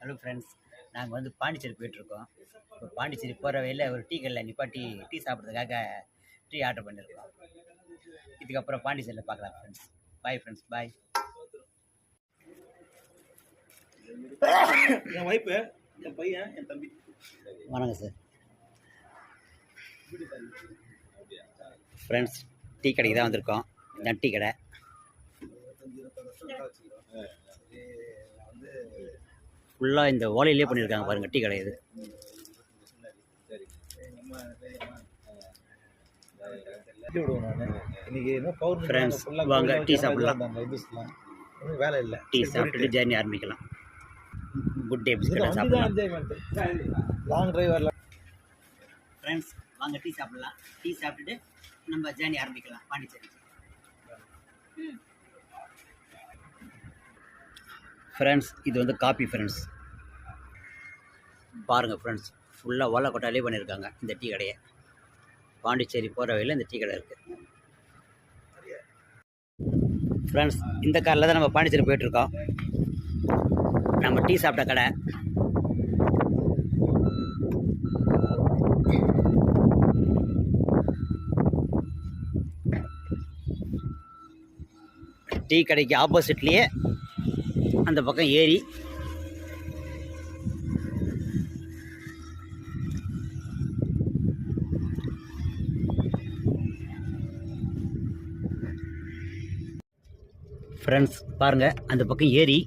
Hello friends நாங்கள் வந்து பாண்டிச்சேரி போயிட்டுருக்கோம். இப்போ பாண்டிச்சேரி போகிற வழியில் ஒரு டீ கடையில் நிப்பாட்டி டீ சாப்பிட்றதுக்காக டீ ஆர்டர் பண்ணியிருக்கோம். இதுக்கப்புறம் பாண்டிச்சேரியில் பார்க்கலாம் ஃப்ரெண்ட்ஸ் பாய் ஃப்ரெண்ட்ஸ் பாய் என் ஒய்ஃபு என் பையன் என் தம்பி. வணக்கம் சார் ஃப்ரெண்ட்ஸ் டீ கடைக்கு தான் வந்திருக்கோம். இதான் டீ கடை. ஃபுல்லாக இந்த ஓலையிலே பண்ணியிருக்காங்க பாருங்கள் டீ கடை இது. ஆ வாங்க, டீ சாப்பிடலாம். வேலை இல்லை டீ சாப்பிட்டுட்டு ஜேர்னி ஆரம்பிக்கலாம். குட் டே சாப்பிடலாம். லாங் டிரைவரில் ஃப்ரெண்ட்ஸ் வாங்க டீ சாப்பிடலாம். டீ சாப்பிட்டுட்டு நம்ம ஜேர்னி ஆரம்பிக்கலாம். பாண்டிச்சேரி. ஃப்ரெண்ட்ஸ் இது வந்து காப்பி ஃப்ரெண்ட்ஸ் பாருங்கள் ஃப்ரெண்ட்ஸ் ஃபுல்லாக ஓலை கொட்டாலே பண்ணியிருக்காங்க இந்த டீ கடையை. பாண்டிச்சேரி போகிற வழியில் இந்த டீ கடை இருக்குது ஃப்ரெண்ட்ஸ் இந்த காரில் தான் நம்ம பாண்டிச்சேரி போயிட்டுருக்கோம். நம்ம டீ சாப்பிட்ட கடை. டீ கடைக்கு ஆப்போசிட்லேயே அந்த பக்கம் ஏரி ஃப்ரெண்ட்ஸ் பாருங்கள் அந்த பக்கம் ஏரி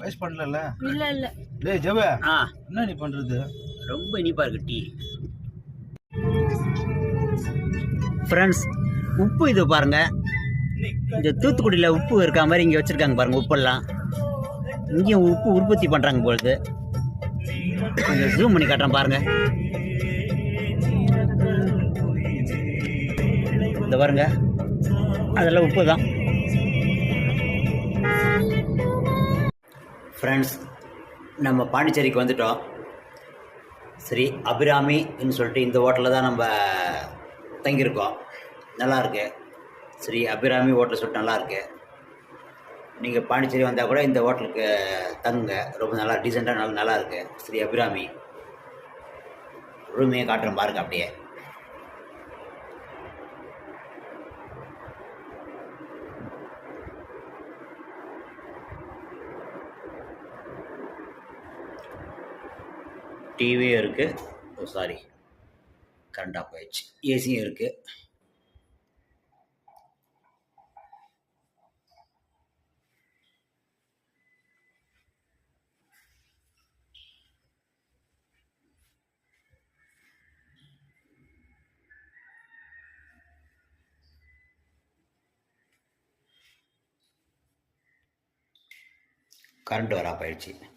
வேஸ்ட் பண்ணல இல்ல இல்ல. டேய் ஜெப ஆ. என்ன நீ பண்ணுறது ரொம்ப இனிப்பாக இருக்குது டீ. ஃப்ரெண்ட்ஸ் உப்பு இது பாருங்கள் இந்த தூத்துக்குடியில் உப்பு இருக்கா மாதிரி இங்கே வச்சுருக்காங்க பாருங்கள் உப்பெல்லாம். இங்கேயும் உப்பு உற்பத்தி பண்ணுறாங்க பொழுது கொஞ்சம் ஜூம் பண்ணி காட்டுறேன் பாருங்கள் இந்த பாருங்க அதெல்லாம் உப்பு தான். ஃப்ரெண்ட்ஸ் நம்ம பாண்டிச்சேரிக்கு வந்துட்டோம். சரி அபிராமின்னு சொல்லிட்டு இந்த ஹோட்டலில் தான் நம்ம தங்கியிருக்கோம். நல்லா ஸ்ரீ அபிராமி ஹோட்டல் சுட்டு நல்லா இருக்கு நீங்கள் பாண்டிச்சேரி வந்தால் கூட இந்த ஹோட்டலுக்கு தங்குங்க. ரொம்ப நல்லா டீசெண்டாக நல்லா நல்லா இருக்குது ஸ்ரீ அபிராமி. ரூமையே காட்டுறேன் பாருங்க அப்படியே. டிவியும் இருக்குது ஓ சாரி கரண்டாக ஆஃப் ஏசியும் இருக்குது கரண்ட் வரா பயிற்சி ஆயிடுச்சு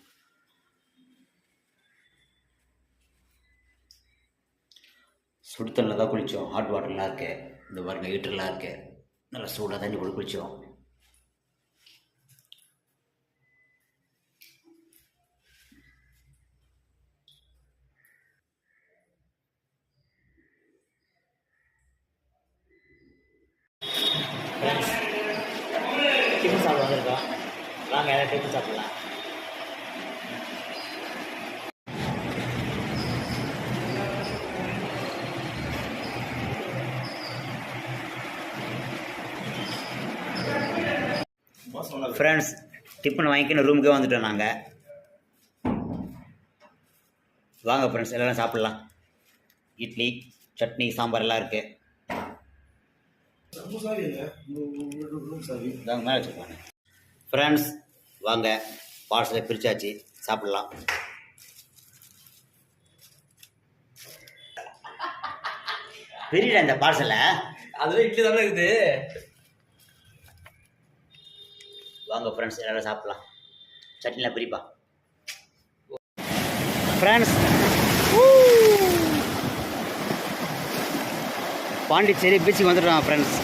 சுடு தண்ணியில் தான் குளித்தோம் ஹாட் வாட்டர்லாம் இருக்கு. இந்த பாருங்க ஹீட்டர்லாம் இருக்கு. நல்லா சூடாக தண்ணி போட்டு குளித்தோம் டிஃபன் சாப்பிட வாங்க எல்லாம் டிஃபன் சாப்பிடலாம். ஃப்ரெண்ட்ஸ் டிஃபன் வாங்கிக்கின்னு ரூமுக்கே வந்துட்டோம் நாங்கள் வாங்க ஃப்ரெண்ட்ஸ் எல்லோரும் சாப்பிட்லாம். இட்லி சட்னி சாம்பார் எல்லாம் இருக்குது மேலே வச்சுருக்காங்க. ஃப்ரெண்ட்ஸ் வாங்க பார்சலை பிரிச்சாச்சு சாப்பிட்லாம். பிரியடா இந்த பார்சலை அதெல்லாம் இட்லி தானே இருக்குது. வாங்க ஃப்ரெண்ட்ஸ் எல்லாரும் சாப்பிடலாம். சட்னிலாம் பிரிப்பா. ஃப்ரெண்ட்ஸ் பாண்டிச்சேரி பீச்சுக்கு வந்துட்டோம் ஃப்ரெண்ட்ஸ்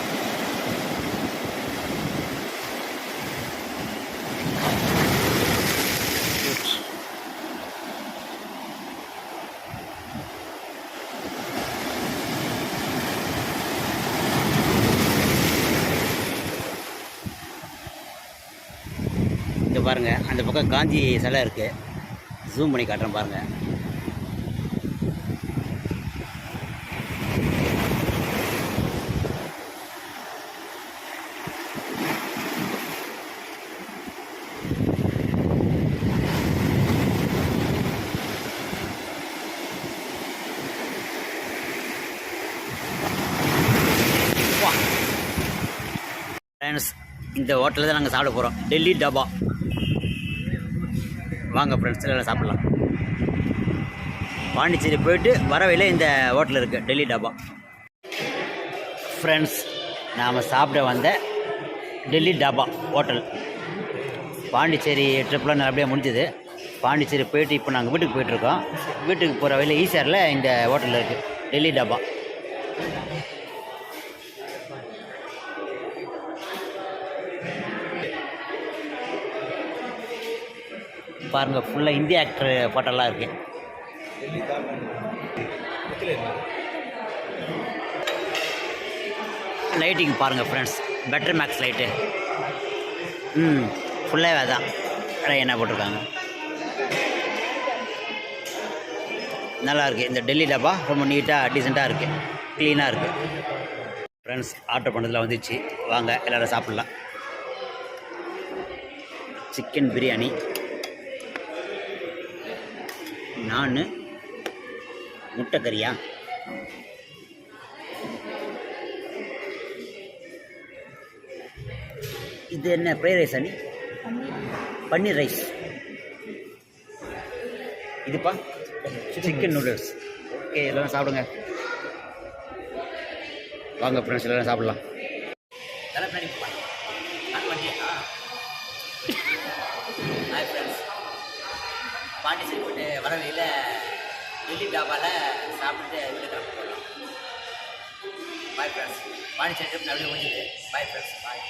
இங்கே பாருங்கள் அந்த பக்கம் காஞ்சி சிலை இருக்குது ஜூம் பண்ணி காட்டுறேன் பாருங்கள் ஃப்ரெண்ட்ஸ் இந்த ஹோட்டலில் தான் நாங்கள் சாப்பிட போகிறோம் டெல்லி டபா. வாங்க ஃப்ரெண்ட்ஸ் எல்லாம் சாப்பிட்லாம். பாண்டிச்சேரி போயிட்டு வர வழியில இந்த ஹோட்டல் இருக்குது டெல்லி டபா. ஃப்ரெண்ட்ஸ் நாம் சாப்பிட வந்த டெல்லி டபா ஹோட்டல். பாண்டிச்சேரி ட்ரிப்லாம் நல்லபடியாக முடிஞ்சுது. பாண்டிச்சேரி போயிட்டு இப்போ நாங்கள் வீட்டுக்கு போயிட்டுருக்கோம் வீட்டுக்கு போகிற வழியில் ஈசிஆரில் இந்த ஹோட்டல் இருக்குது டெல்லி டபா. பாருங்கள் ஃபுல்லாக இந்திய ஆக்டர் ஃபோட்டோலாம் இருக்குது லைட்டிங் பாருங்கள் ஃப்ரெண்ட்ஸ் பெட்டர் மேக்ஸ் லைட்டு ம் ஃபுல்லாகவே அதான். என்ன போட்டிருக்காங்க? நல்லாயிருக்கு இந்த டெல்லி டப்பா ரொம்ப நீட்டாக டீசெண்டாக இருக்குது க்ளீனாக இருக்குது ஃப்ரெண்ட்ஸ் ஆர்டர் பண்ணதில் வந்துச்சு. வாங்க எல்லோரும் சாப்பிட்லாம். சிக்கன் பிரியாணி நான் முட்டை கறியா இது என்ன ஃப்ரைட் ரைஸ் அணி பன்னீர் ரைஸ் இதுப்பா சிக்கன் நூடுல்ஸ் ஓகே எல்லோரும் சாப்பிடுங்க. வாங்க ஃப்ரெண்ட்ஸ் எல்லாரும் சாப்பிடலாம். ஹாய் பாண்டிச்சேரி போயிட்டு வர வழியில் டெல்லி டாபாவில் சாப்பிட்டுட்டு வீட்டில் கிளம்ப போகலாம் பாய் ஃப்ரெண்ட்ஸ் பாண்டிச்சேரி ட்ரிப் அப்படியே முடிஞ்சுது. பாய் ஃப்ரெண்ட்ஸ் பாய்